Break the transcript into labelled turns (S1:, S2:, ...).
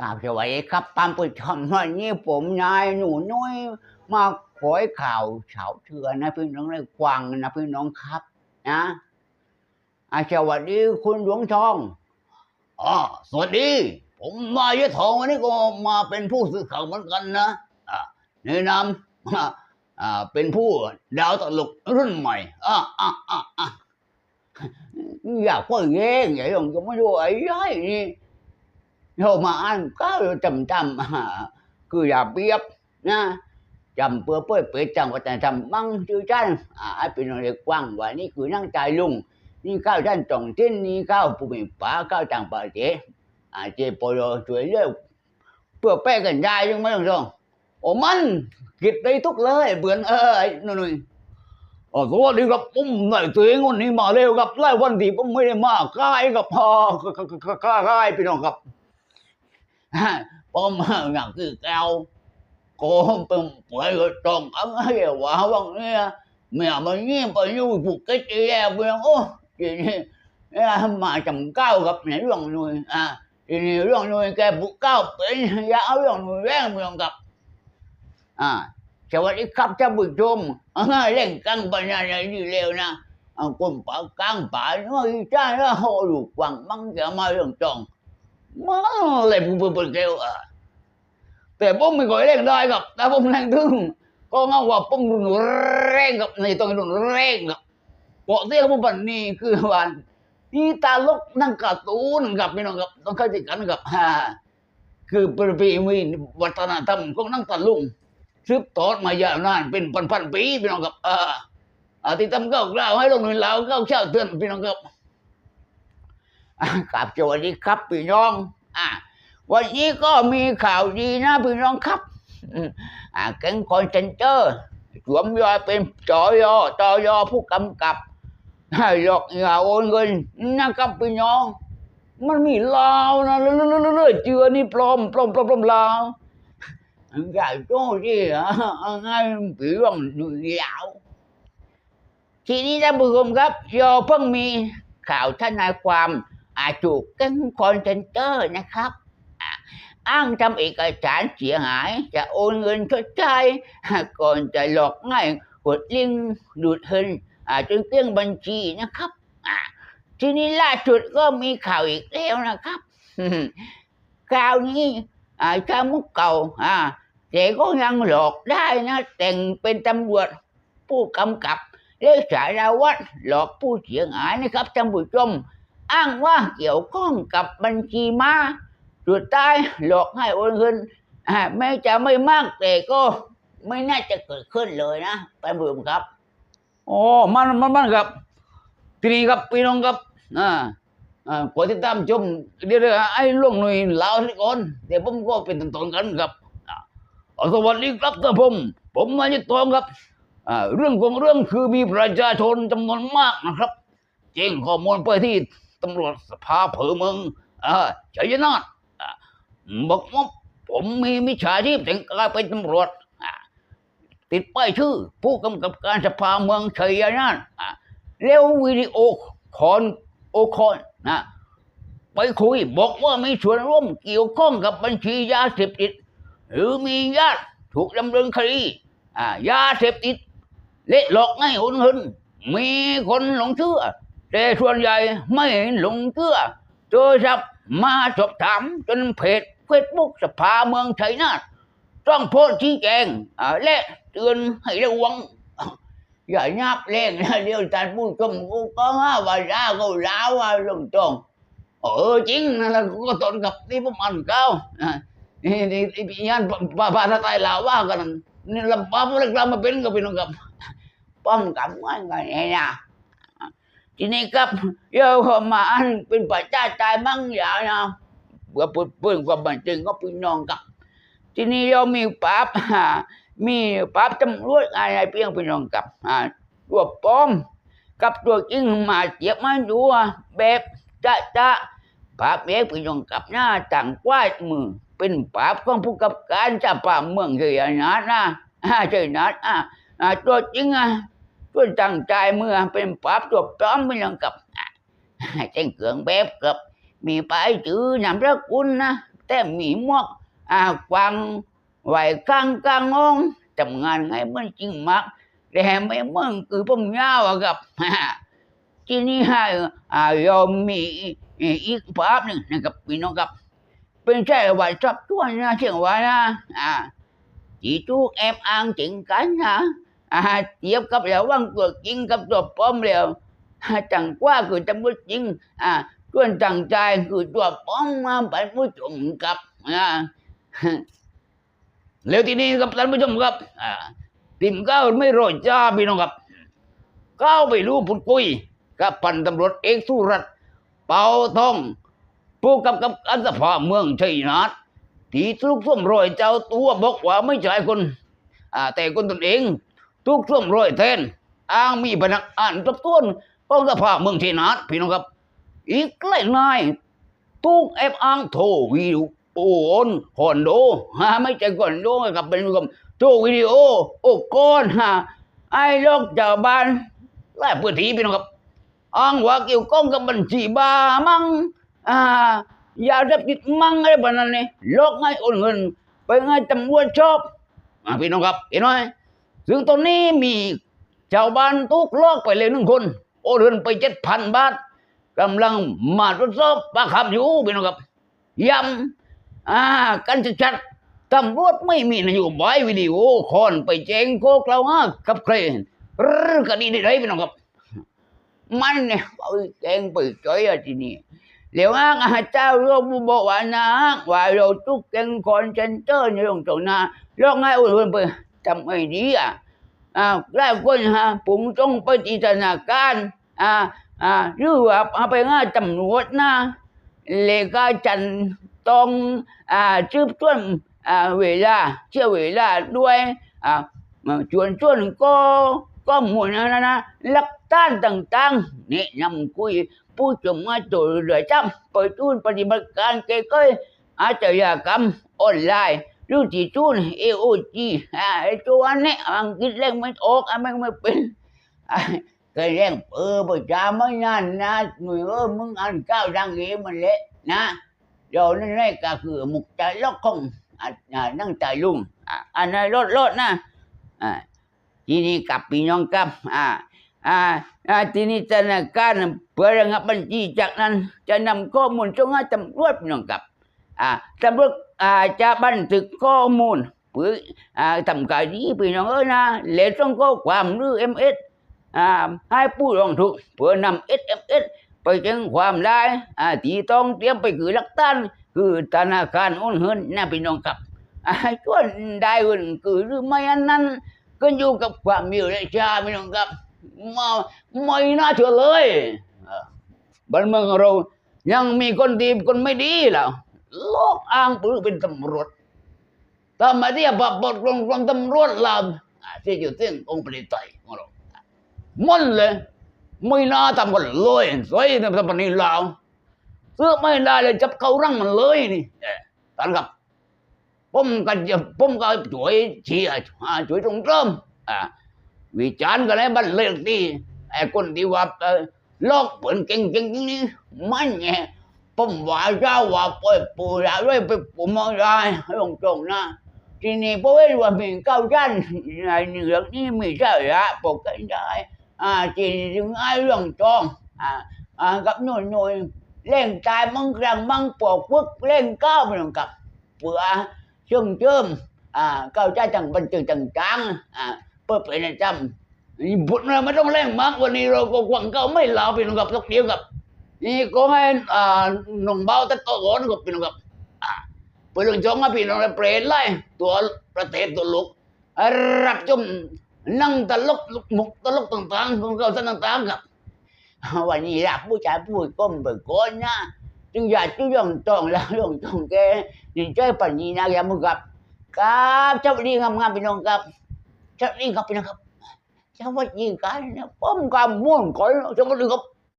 S1: กราบสวัสดีครับตามผู้ชมวันนี้ผมนายหนูน้อยมาขอยข่าวเฉาเถื่อนนะพี่น้องได้กวางนะพี่น้องครับนะอาสวัสดีคุณหลวงทอง
S2: อ๋อสวัสดี ผมมายะทองวันนี้ก็มาเป็นผู้สื่อข่าวเหมือนกันนะอ่าแนะนำอ่าเป็นผู้ดาวตลกรุ่นใหม่อ่าอ่าอ่าอ่า
S1: อยาก โยมา
S2: อ่านก็จำจำคืออย่า
S1: เปีย
S2: บนะจำเปื่อเปื่อเปิดจั
S1: งวัฒนธรรมบังชื่อจันอ่าเป็นอะไรกว้างว่านี่คือนั่งใจลุงนี่ข้าวท่านจงทิ้นนี่ข้าวภูมิป่าข้าวจังประเทศอาเจป
S2: โลช่วยเลือกเพื่อแป้กันได้ยังไม่ต้องส่งโอ้มันกิดได้ทุกเลยเบื่อเออหนุ่นๆอ๋อสวัสดีครับอุ้มหน่อยตัวเองวันนี้มาเร็วครับไล่วันที่ผมไม่ได้มาใกล้กับพอใกล้พี่น้องครับ ผมอยากคือแก้วก็เป็นป่วยก็ต้องเอาให้ว่าวันนี้แม่มันยิ่งไปอยู่ภูเก็ตแล้วเบือนโอ้ทีนี้มาจำเก้ากับในเรื่องนู่นอะทีนี้เรื่องนู่นแกบุกเก้าเป็นยาเอาเรื่องนู่นแรงเมืองกับ
S1: à chào bạn đi khắp cho buổi trôm à, lên căng bà nhà này đi leo nè à, cùng bà căng bà nó đi ra nó hồ đủ quảng băng kìa mà đường tròn má lại bù bù bù kêu à
S2: แมเลยผมเปิดเกลอแต่ผมไม่ค่อยเร่งได้ครับแต่ผมแรงถึงก็เงาว่าผมรุนแรงกับในตรงรุนแรงครับเกาะเสียผมปันนี้คือวันนี่ตาลกนั่งการ์ตูนกับพี่น้องครับต้องเข้าใจกันครับฮ่าคือประเพณีวัฒนธรรมของนั่งตาลุงสืบทอดมายาวนานเป็นพันๆปีพี่น้องครับอ่าอาที่ทำเก้าวกล่าวให้ลงหนุนเหลาเก้าวเช่าเตือนพี่น้องครับ
S1: กับสวัสดีครับพี่น้อง อะวันนี้ก็มีข่าวดีนะพี่น้องครับอืมอะแก๊งคอนเซนเตอร์สวมยอยเป็นจอยอจอยอผู้กำกับหลอกเหยื่อโอนเงินนะครับพี่น้อง
S2: มันมีลาวนะเรื่อยๆๆๆเจือนี่ปลอมปลอมปลอมปลอมลาว
S1: อยากโจ้ที่อะง่ายผีว่างดูยาวทีนี้ท่านผู้ชมครับยอเพิ่งมีข่าวทนายความ อาจูกแก๊งคอนเซนเตอร์นะครับอ้างทำเอกสารเสียหาย จะโอนเงินชดใช้ก่อนจะหลอกง่ายกดลิงก์ดูดเงินอาจนเกลี้ยงบัญชีนะครับทีนี้ล่าสุดก็มีข่าวอีกแล้วนะครับข่าวนี้อ่าชามุกเก่าแต่ก็ยังหลอกได้นะ แต่งเป็นตำรวจผู้กำกับ เลขสารวัตรหลอกผู้เสียหายนะครับท่านผู้ชม อ้างว่าเกี่ยวข้องกับบัญชีม้าสุดท้ายหลอกให้โอนเงินแม้จะไม่มากแต่ก็ไม่น่าจะเกิดขึ้นเลยนะท่านผู้ชมครับ
S2: อ๋มันมันมันครับทีนี้ครับพี่น้องครับอ่าอ่ากดติดตามชมเดี๋ยวไอ้ล่วงหน่วยลาวสิก่อนเดี๋ยวผมก็เป็นตอนๆกันครับอ่าอ๋อสวัสดีครับท่านผม ผมมาจากตองครับเรื่องของเรื่องคือมีประชาชนจำนวนมากนะครับแจ้งข้อมูลไปที่ ตำรวจสภาเผอเมืองอ่าชัยนาทอ่าบอกว่าผมมีมิจฉาชีพแต่งกายเป็นตำรวจติดป้ายชื่อ ผู้กำกับการสภาเมืองชัยนาทอะแล้ววิดีโอคอนโอคอนนะไปคุยบอกว่ามีส่วนร่วมเกี่ยวข้องกับบัญชียาเสพติด หรือมีญาติถูกดำเนินคดียาเสพติดเละหลอกให้โอนเงินมีคนหลงเชื่อ แต่ส่วนใหญ่ไม่หลงเชื่อโทรศัพท์มาสอบถามจนเพจเฟซบุ๊กสภาเมืองชัยนาทต้องโพสต์ชี้แจงและเตือนให้ระวังอย่านับเล่นนะเดี๋ยวท่านผู้ชมกูก็ว่าว่าร้าก็ร้าว่าลงตรงเออจริงนั่นแหละกูก็ตนกับที่ผมอ่านเก้าอ่านี่นี่นี่ยันภาภาษาไทยลาว่ากันนี่ลำป้าพวกเรามาเป็นกับพี่น้องกับ
S1: ป้อมกับว่าไงเนี่ย ทีนี้ครับเยอะมาอันเป็นประชาชนมั่งอย่างนะเพื่อพูดเพื่นความบันเทิงก็พี่น้องกับ ทีนี้เรามีปราบมีปราบตำรวจอะไรเพียงพี่น้องกับตัวปลอม กับตัวจริงมาเจียบมาดูอะแบบจะจะปราบเอกพี่น้องกับหน้าต่างกวาดมือ เป็นปราบของผู้กับการจะป่าเมืองเฮียนัดนะเฮียนัดอ่าอ่าตัวจริงอะ ตัวตั้งใจเมื่อเป็นปราบตัวปลอมพี่น้องกับเจ้งเกืองแบบกับ มีป้ายชื่อนามสกุลนะแต่มีมวกอ่ากวางไหวกลางกลางองทำงานไงมันจริงมากแต่ไม่เมือนคือผมยาวอะครับที่นี้ให้อ่ายอมมีอีกภาพหนึ่งนะครับพี่น้องครับเป็นใช่ว่าชอบตัวนะเชียงว่านะอ่าจีจูกแอบอ้างจริงกันนะ อาเทียบกับแล้วว่างตัวจริงกับตัวปลอมแล้วจังกว่าคือจำว่าจริง อ่าส่วนจังใจคือตัวปลอมมาเป็นผู้ชมกับอ่า
S2: แล้วทีนี้ครับท่านผู้ชมครับ อ่าทีมก้าวไม่รอจ้าพี่น้องครับก้าวไปรู้พูดคุยกับพันตำรวจเอกสุรัตน์เปาทองผู้กำกับการสภาเมืองชัยนาทที่ทุกส้วมรอยเจ้าตัวบอกว่าไม่ใช่คน อ่า แต่คนตนเอง ทุกส้วมร้อยแทนอ้างมีพนักอ่านทบทวนของสภาเมืองชัยนาทพี่น้องครับ อีกหลายนายทุกแอบอ้างโทรวิดีโอโอนคอนโดฮะไม่ใช่คอนโดครับเป็นกับโทรวิดีโอโอ้ก้อนฮะไอ้โลกชาวบ้านหลายพื้นที่พี่น้องครับอ้างว่าเกี่ยวข้องกับบัญชีบามั่งอ่ายาเสพติดมั่งอะไรแบบนั้นเนี่ยลอกให้โอนเงิน ไปให้ตำรวจชอบอ่าพี่น้องครับเห็นไหม ซึ่งตอนนี้มีชาวบ้านทุกลอกไปเลยหนึ่งคน โอนเงินไปเจ็ดพันบาทกำลังมาตรวจสอบปากคำอยู่พี่น้องครับย้ำอ่ากันชัดๆตำรวจไม่มีนโยบายวิดีโอคอนไปแจ้งข้อกล่าวหากับใครหรือคดีใดๆพี่น้องครับ มันเนี่ยเอาแกงไปจ่อยอะที่นี้เดี๋ยวอ้างอาเจ้าโรบบอกว่านะว่าเราทุกแกงคอนเซนเตอร์ในตรงตรงนาลองให้อุ่นไป ทำไงดีอะอ่าหลายคนฮะผมต้องไปที่ธนาคารอ่าอ่าหรือว่าเอาไปง่าตำรวจนะเลขาจันต้องอ่าชืบต้วนอ่าเวลาเชื่อเวลาด้วยอ่าชวนชวนก็ก็หมู่นั้นนะลักฐานต่างๆแนะนำคุยผู้ชมมาตัวเรือจำไปจูนปฏิบัติการเก้ยๆอาชญากรรมออนไลน์ รือที่จูนเอโอจีอ่าไอตัวนี้อังกฤษเล่งไม่ออกอะมันไม่เป็นอะเคยเล่งเออประจาไม่นานนะหน่วยเออมึงอ่านก้าวดังเอมันเละนะเดี๋ยวนั่นแรกก็คือมุกใจล็อกของอะอะนั่งใจลุงอะอันนั้นรถรถนะอ่าทีนี้กับพี่น้องครับอ่าอ่าอ่าทีนี้ธนาคารเพื่อระงับบัญชีจากนั้น จะนำข้อมูลส่งให้ตำรวจพี่น้องครับอ่าตำรวจ อาจจะบันทึกข้อมูลเพื่ออ่าทำคดีพี่น้องเอ้ยนะแล้วส่งข้อความหรือเอ็มเอสอ่าให้ผู้ร้องทุกเพื่อนำเอสเอ็มเอสไปแจ้งความได้อ่าที่ต้องเตรียมไปคือลักฐานคือธนาคารโอนเงินนะพี่น้องครับอ่าส่วนได้เงินคือหรือไม่อันนั้นขึ้นอยู่กับความมีเรชาพี่น้องครับมาไม่น่าเชื่อเลยเออบ้านเมืองเรายังมีคนดีคนไม่ดีแล้ว โลกอ้างปืนเป็นตำรวจทำไมที่จะปรับบทลงกรมตำรวจลำอะที่อยู่เส้นองค์ปริไตยของเรามันเลยไม่น่าทำกันเลยสวยทำปนี้ลาวเสื้อไม่ได้เลยจับเขารังมันเลยนี่เออท่านครับผมก็จะผมก็ช่วยเชียร์อ่าช่วยตรงเริ่มอ่าวิจารณ์กันแล้วบันเลิกดีไอ้คนที่ว่าเอ่อลอกเปินเก่งๆนี่มันไง ผมว่าเจ้าว่าปล่อยปูละด้วยไปปูมองได้ลงตรงนะทีนี้พอเห็นว่ามีเก้าชั้นในเรื่องนี้มีสาระปกกันได้อ่าทีนี้ถึงไอ้เรื่องจองอ่าอ่ากับหน่วยหน่วยเล่งตายมั่งกลางมั่งปอกพึกเล่งก้าวไปลงกับเปื่อ chôm chôm à cao cha chẳng bằng từ chẳng trắng à bớt phải là trăm bụt ra mới trong lên mắc วันนี้เราก็หวังเก่าไม่าเป็นกับตกเดียวกับนี่ก็ให้อ่าหนุ่มเบาตะโกนกับเป็นกับอ่าไปลงจงอะพี่น้องเปรตไล่ตัวประเทศตัวลุกรับจมนั่งตลกมุกตลกต่างๆของเราต่ากับวันนี้รับผู้ายผู้ก้มเบิกก้นนะจึงอยากจะยองต องแล้วยองตองแกดีใจปันนี้นะยามุกับครับเจ้าดีงามๆพี่น้องครับเจ้าดีครับพี่น้องครับเจ้าว่ายิงกันนะป้อมกำม่วนก่อนเจ้าว่าดีครับ